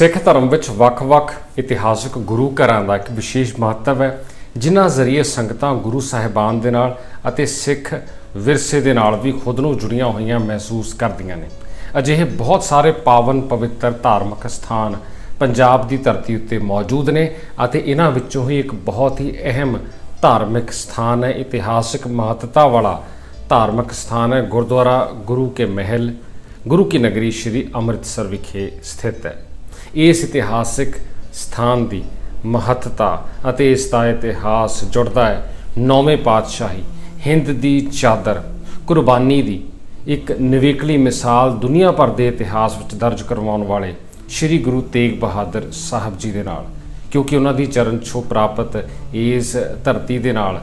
ਸਿੱਖ ਧਰਮ ਵਿੱਚ ਵੱਖ-ਵੱਖ ਇਤਿਹਾਸਕ ਗੁਰੂ ਘਰਾਂ ਦਾ ਇੱਕ ਵਿਸ਼ੇਸ਼ ਮਹੱਤਵ ਹੈ, ਜਿਨ੍ਹਾਂ ਜ਼ਰੀਏ ਸੰਗਤਾਂ ਗੁਰੂ ਸਾਹਿਬਾਨ ਦੇ ਨਾਲ ਅਤੇ ਸਿੱਖ ਵਿਰਸੇ ਦੇ ਨਾਲ ਵੀ ਖੁਦ ਨੂੰ ਜੁੜੀਆਂ ਹੋਈਆਂ ਮਹਿਸੂਸ ਕਰਦੀਆਂ ਨੇ। ਅਜਿਹੇ ਬਹੁਤ ਸਾਰੇ ਪਾਵਨ ਪਵਿੱਤਰ ਧਾਰਮਿਕ ਸਥਾਨ ਪੰਜਾਬ ਦੀ ਧਰਤੀ ਉੱਤੇ ਮੌਜੂਦ ਨੇ ਅਤੇ ਇਹਨਾਂ ਵਿੱਚੋਂ ਹੀ ਇੱਕ ਬਹੁਤ ਹੀ ਅਹਿਮ ਧਾਰਮਿਕ ਸਥਾਨ ਹੈ, ਇਤਿਹਾਸਕ ਮਹੱਤਤਾ ਵਾਲਾ ਧਾਰਮਿਕ ਸਥਾਨ ਹੈ, ਗੁਰਦੁਆਰਾ ਗੁਰੂ ਕੇ ਮਹਿਲ, ਗੁਰੂ ਕੀ ਨਗਰੀ ਸ੍ਰੀ ਅੰਮ੍ਰਿਤਸਰ ਵਿਖੇ ਸਥਿਤ ਹੈ। ਇਸ ਇਤਿਹਾਸਿਕ ਸਥਾਨ ਦੀ ਮਹੱਤਤਾ ਅਤੇ ਇਸ ਦਾ ਇਤਿਹਾਸ ਜੁੜਦਾ ਹੈ। ਨੌਵੇਂ ਪਾਤਸ਼ਾਹੀ ਹਿੰਦ ਦੀ ਚਾਦਰ ਕੁਰਬਾਨੀ ਦੀ ਇੱਕ ਨਿਵੇਕਲੀ ਮਿਸਾਲ ਦੁਨੀਆ ਭਰ ਦੇ ਇਤਿਹਾਸ ਵਿੱਚ ਦਰਜ ਕਰਵਾਉਣ ਵਾਲੇ ਸ੍ਰੀ ਗੁਰੂ ਤੇਗ ਬਹਾਦਰ ਸਾਹਿਬ ਜੀ ਦੇ ਨਾਲ, ਕਿਉਂਕਿ ਉਹਨਾਂ ਦੀ ਚਰਨ ਛੋਹ ਪ੍ਰਾਪਤ ਇਸ ਧਰਤੀ ਦੇ ਨਾਲ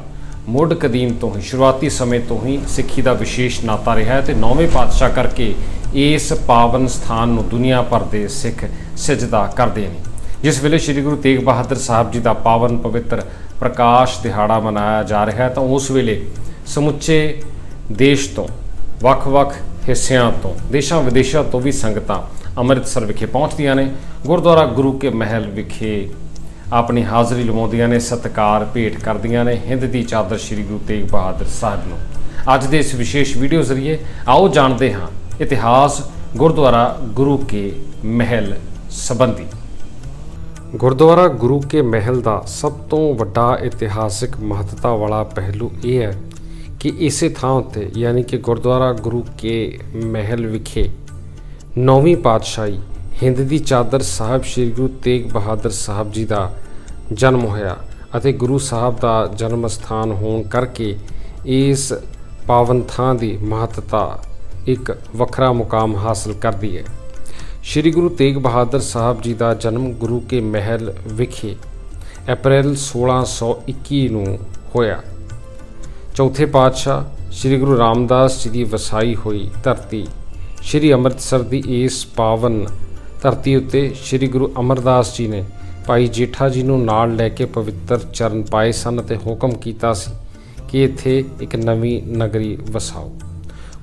ਮੁੱਢ ਕਦੀਮ ਤੋਂ ਹੀ, ਸ਼ੁਰੂਆਤੀ ਸਮੇਂ ਤੋਂ ਹੀ ਸਿੱਖੀ ਦਾ ਵਿਸ਼ੇਸ਼ ਨਾਤਾ ਰਿਹਾ ਹੈ ਤੇ ਨੌਵੇਂ ਪਾਤਸ਼ਾਹ ਕਰਕੇ ਇਸ ਪਾਵਨ ਸਥਾਨ ਨੂੰ ਦੁਨੀਆ ਭਰ ਦੇ ਸਿੱਖ ਸਜਦਾ ਕਰਦੇ ਨੇ। ਜਿਸ ਵੇਲੇ ਸ੍ਰੀ ਗੁਰੂ ਤੇਗ ਬਹਾਦਰ ਸਾਹਿਬ ਜੀ ਦਾ ਪਾਵਨ ਪਵਿੱਤਰ ਪ੍ਰਕਾਸ਼ ਦਿਹਾੜਾ ਮਨਾਇਆ ਜਾ ਰਿਹਾ ਹੈ, ਤਾਂ ਉਸ ਵੇਲੇ ਸਮੁੱਚੇ ਦੇਸ਼ ਤੋਂ, ਵੱਖ-ਵੱਖ ਹਿੱਸਿਆਂ ਤੋਂ, ਦੇਸ਼ਾਂ ਵਿਦੇਸ਼ਾਂ ਤੋਂ ਵੀ ਸੰਗਤਾਂ ਅੰਮ੍ਰਿਤਸਰ ਵਿਖੇ ਪਹੁੰਚਦੀਆਂ ਨੇ। ਗੁਰਦੁਆਰਾ ਗੁਰੂ ਕੇ ਮਹਿਲ ਵਿਖੇ ਆਪਣੀ ਹਾਜ਼ਰੀ ਲਵਾਉਂਦੀਆਂ ਨੇ, ਸਤਿਕਾਰ ਭੇਟ ਕਰਦੀਆਂ ਨੇ, ਹਿੰਦ ਦੀ ਚਾਦਰ ਸ੍ਰੀ ਗੁਰੂ ਤੇਗ ਬਹਾਦਰ ਸਾਹਿਬ ਨੂੰ। ਅੱਜ ਦੇ ਇਸ ਵਿਸ਼ੇਸ਼ ਵੀਡੀਓ ਜ਼ਰੀਏ ਆਓ ਜਾਣਦੇ ਹਾਂ ਇਤਿਹਾਸ, ਗੁਰਦੁਆਰਾ, ਗੁਰੂ ਕੇ ਮਹਿਲ ਸੰਬੰਧੀ। ਗੁਰਦੁਆਰਾ ਗੁਰੂ ਕੇ ਮਹਿਲ ਦਾ ਸਭ ਤੋਂ ਵੱਡਾ ਇਤਿਹਾਸਿਕ ਮਹੱਤਤਾ ਵਾਲਾ ਪਹਿਲੂ ਇਹ ਹੈ ਕਿ ਇਸੇ ਥਾਂ ਉੱਤੇ, ਯਾਨੀ ਕਿ ਗੁਰਦੁਆਰਾ ਗੁਰੂ ਕੇ ਮਹਿਲ ਵਿਖੇ, ਨੌਵੀਂ ਪਾਤਸ਼ਾਹੀ ਹਿੰਦ ਦੀ ਚਾਦਰ ਸਾਹਿਬ ਸ੍ਰੀ ਗੁਰੂ ਤੇਗ ਬਹਾਦਰ ਸਾਹਿਬ ਜੀ ਦਾ ਜਨਮ ਹੋਇਆ ਅਤੇ ਗੁਰੂ ਸਾਹਿਬ ਦਾ ਜਨਮ ਸਥਾਨ ਹੋਣ ਕਰਕੇ ਇਸ ਪਾਵਨ ਥਾਂ ਦੀ ਮਹੱਤਤਾ ਇੱਕ ਵੱਖਰਾ ਮੁਕਾਮ ਹਾਸਲ ਕਰਦੀ ਹੈ। ਸ੍ਰੀ ਗੁਰੂ ਤੇਗ ਬਹਾਦਰ ਸਾਹਿਬ ਜੀ ਦਾ ਜਨਮ ਗੁਰੂ ਕੇ ਮਹਿਲ ਵਿਖੇ ਅਪ੍ਰੈਲ 1621 ਨੂੰ ਹੋਇਆ। ਚੌਥੇ ਪਾਤਸ਼ਾਹ ਸ੍ਰੀ ਗੁਰੂ ਰਾਮਦਾਸ ਜੀ ਦੀ ਵਸਾਈ ਹੋਈ ਧਰਤੀ ਸ੍ਰੀ ਅੰਮ੍ਰਿਤਸਰ ਦੀ ਇਸ ਪਾਵਨ ਧਰਤੀ ਉੱਤੇ ਸ੍ਰੀ ਗੁਰੂ ਅਮਰਦਾਸ ਜੀ ਨੇ ਭਾਈ ਜੇਠਾ ਜੀ ਨੂੰ ਨਾਲ ਲੈ ਕੇ ਪਵਿੱਤਰ ਚਰਨ ਪਾਏ ਸਨ ਅਤੇ ਹੁਕਮ ਕੀਤਾ ਸੀ ਕਿ ਇੱਥੇ ਇੱਕ ਨਵੀਂ ਨਗਰੀ ਵਸਾਓ।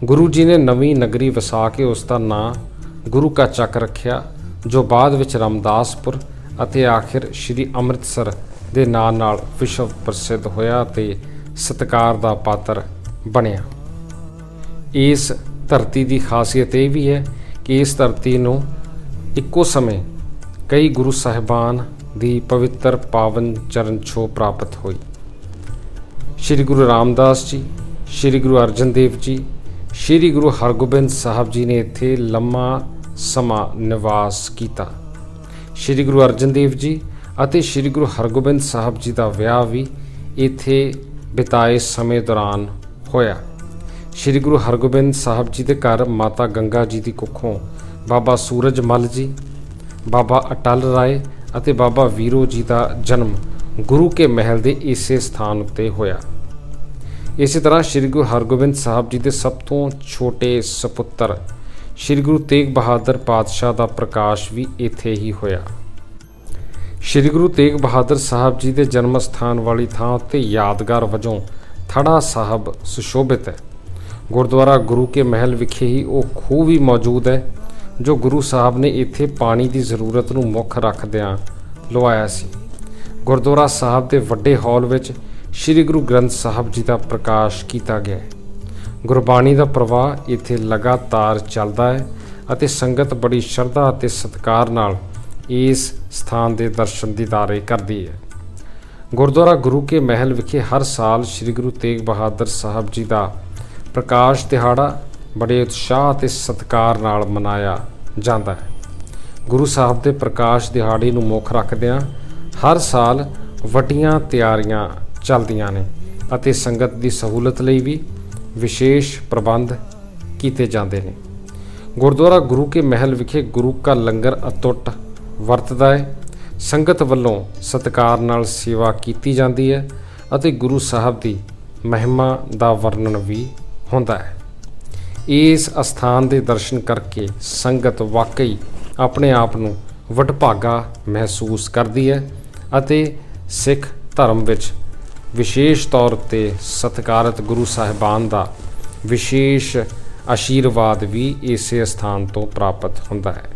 ਗੁਰੂ ਜੀ ਨੇ ਨਵੀਂ ਨਗਰੀ ਵਸਾ ਕੇ ਉਸ ਦਾ ਨਾਂ ਗੁਰੂ ਕਾ ਚੱਕ ਰੱਖਿਆ, ਜੋ ਬਾਅਦ ਵਿੱਚ ਰਾਮਦਾਸਪੁਰ ਅਤੇ ਆਖਿਰ ਸ੍ਰੀ ਅੰਮ੍ਰਿਤਸਰ ਦੇ ਨਾਂ ਨਾਲ ਵਿਸ਼ਵ ਪ੍ਰਸਿੱਧ ਹੋਇਆ ਤੇ ਸਤਕਾਰ ਦਾ ਪਾਤਰ ਬਣਿਆ। ਇਸ ਧਰਤੀ ਦੀ ਖਾਸੀਅਤ ਇਹ ਵੀ ਹੈ ਕਿ ਇਸ ਧਰਤੀ ਨੂੰ ਇੱਕੋ ਸਮੇਂ ਕਈ ਗੁਰੂ ਸਾਹਿਬਾਨ ਦੀ ਪਵਿੱਤਰ ਪਾਵਨ ਚਰਨ ਛੋਹ ਪ੍ਰਾਪਤ ਹੋਈ। ਸ੍ਰੀ ਗੁਰੂ ਰਾਮਦਾਸ ਜੀ, ਸ੍ਰੀ ਗੁਰੂ ਅਰਜਨ ਦੇਵ ਜੀ ਸ੍ਰੀ ਗੁਰੂ ਹਰਗੋਬਿੰਦ ਸਾਹਿਬ ਜੀ ਨੇ ਇੱਥੇ ਲੰਮਾ ਸਮਾਂ ਨਿਵਾਸ ਕੀਤਾ। ਸ੍ਰੀ ਗੁਰੂ ਅਰਜਨ ਦੇਵ ਜੀ ਅਤੇ ਸ੍ਰੀ ਗੁਰੂ ਹਰਗੋਬਿੰਦ ਸਾਹਿਬ ਜੀ ਦਾ ਵਿਆਹ ਵੀ ਇੱਥੇ ਬਿਤਾਏ ਸਮੇਂ ਦੌਰਾਨ ਹੋਇਆ। ਸ੍ਰੀ ਗੁਰੂ ਹਰਗੋਬਿੰਦ ਸਾਹਿਬ ਜੀ ਦੇ ਘਰ ਮਾਤਾ ਗੰਗਾ ਜੀ ਦੀ ਕੁੱਖੋਂ ਬਾਬਾ ਸੂਰਜ ਮਲ ਜੀ, ਬਾਬਾ ਅਟਲ ਰਾਏ ਅਤੇ ਬਾਬਾ ਵੀਰੋ ਜੀ ਦਾ ਜਨਮ ਗੁਰੂ ਕੇ ਮਹਿਲ ਦੇ ਇਸੇ ਸਥਾਨ ਉੱਤੇ ਹੋਇਆ। ਇਸੇ ਤਰ੍ਹਾਂ ਸ੍ਰੀ ਗੁਰੂ ਹਰਗੋਬਿੰਦ ਸਾਹਿਬ ਜੀ ਦੇ ਸਭ ਤੋਂ ਛੋਟੇ ਸੁਪੁੱਤਰ ਸ੍ਰੀ ਗੁਰੂ ਤੇਗ ਬਹਾਦਰ ਪਾਤਸ਼ਾਹ ਦਾ ਪ੍ਰਕਾਸ਼ ਵੀ ਇੱਥੇ ਹੀ ਹੋਇਆ। ਸ੍ਰੀ ਗੁਰੂ ਤੇਗ ਬਹਾਦਰ ਸਾਹਿਬ ਜੀ ਦੇ ਜਨਮ ਸਥਾਨ ਵਾਲੀ ਥਾਂ ਉੱਤੇ ਯਾਦਗਾਰ ਵਜੋਂ ਥੜਾ ਸਾਹਿਬ ਸੁਸ਼ੋਭਿਤ ਹੈ। ਗੁਰਦੁਆਰਾ ਗੁਰੂ ਕੇ ਮਹਿਲ ਵਿਖੇ ਹੀ ਉਹ ਖੂਹ ਵੀ ਮੌਜੂਦ ਹੈ, ਜੋ ਗੁਰੂ ਸਾਹਿਬ ਨੇ ਇੱਥੇ ਪਾਣੀ ਦੀ ਜ਼ਰੂਰਤ ਨੂੰ ਮੁੱਖ ਰੱਖਦਿਆਂ ਲਵਾਇਆ ਸੀ। ਗੁਰਦੁਆਰਾ ਸਾਹਿਬ ਦੇ ਵੱਡੇ ਹਾਲ ਵਿੱਚ ਸ੍ਰੀ ਗੁਰੂ ਗ੍ਰੰਥ ਸਾਹਿਬ ਜੀ ਦਾ ਪ੍ਰਕਾਸ਼ ਕੀਤਾ ਗਿਆ ਹੈ। ਗੁਰਬਾਣੀ ਦਾ ਪ੍ਰਵਾਹ ਇੱਥੇ ਲਗਾਤਾਰ ਚੱਲਦਾ ਹੈ ਅਤੇ ਸੰਗਤ ਬੜੀ ਸ਼ਰਧਾ ਅਤੇ ਸਤਿਕਾਰ ਨਾਲ ਇਸ ਸਥਾਨ ਦੇ ਦਰਸ਼ਨ ਦੀਦਾਰੇ ਕਰਦੀ ਹੈ। ਗੁਰਦੁਆਰਾ ਗੁਰੂ ਕੇ ਮਹਿਲ ਵਿਖੇ ਹਰ ਸਾਲ ਸ੍ਰੀ ਗੁਰੂ ਤੇਗ ਬਹਾਦਰ ਸਾਹਿਬ ਜੀ ਦਾ ਪ੍ਰਕਾਸ਼ ਦਿਹਾੜਾ ਬੜੇ ਉਤਸ਼ਾਹ ਅਤੇ ਸਤਿਕਾਰ ਨਾਲ ਮਨਾਇਆ ਜਾਂਦਾ ਹੈ। ਗੁਰੂ ਸਾਹਿਬ ਦੇ ਪ੍ਰਕਾਸ਼ ਦਿਹਾੜੇ ਨੂੰ ਮੁੱਖ ਰੱਖਦਿਆਂ ਹਰ ਸਾਲ ਵੱਡੀਆਂ ਤਿਆਰੀਆਂ ਚੱਲਦੀਆਂ ਨੇ ਅਤੇ ਸੰਗਤ ਦੀ ਸਹੂਲਤ ਲਈ ਵੀ ਵਿਸ਼ੇਸ਼ ਪ੍ਰਬੰਧ ਕੀਤੇ ਜਾਂਦੇ ਨੇ। ਗੁਰਦੁਆਰਾ ਗੁਰੂ ਕੇ ਮਹਿਲ ਵਿਖੇ ਗੁਰੂ ਕਾ ਲੰਗਰ ਅਤੁੱਟ ਵਰਤਦਾ ਹੈ। ਸੰਗਤ ਵੱਲੋਂ ਸਤਿਕਾਰ ਨਾਲ ਸੇਵਾ ਕੀਤੀ ਜਾਂਦੀ ਹੈ ਅਤੇ ਗੁਰੂ ਸਾਹਿਬ ਦੀ ਮਹਿਮਾ ਦਾ ਵਰਣਨ ਵੀ ਹੁੰਦਾ ਹੈ। ਇਸ ਅਸਥਾਨ ਦੇ ਦਰਸ਼ਨ ਕਰਕੇ ਸੰਗਤ ਵਾਕਈ ਆਪਣੇ ਆਪ ਨੂੰ ਵਡਭਾਗਾ ਮਹਿਸੂਸ ਕਰਦੀ ਹੈ ਅਤੇ ਸਿੱਖ ਧਰਮ ਵਿੱਚ ਵਿਸ਼ੇਸ਼ ਤੌਰ ਤੇ ਸਤਿਕਾਰਤ ਗੁਰੂ ਸਾਹਿਬਾਨ ਦਾ ਵਿਸ਼ੇਸ਼ ਆਸ਼ੀਰਵਾਦ ਵੀ ਇਸੇ ਸਥਾਨ ਤੋਂ ਪ੍ਰਾਪਤ ਹੁੰਦਾ ਹੈ।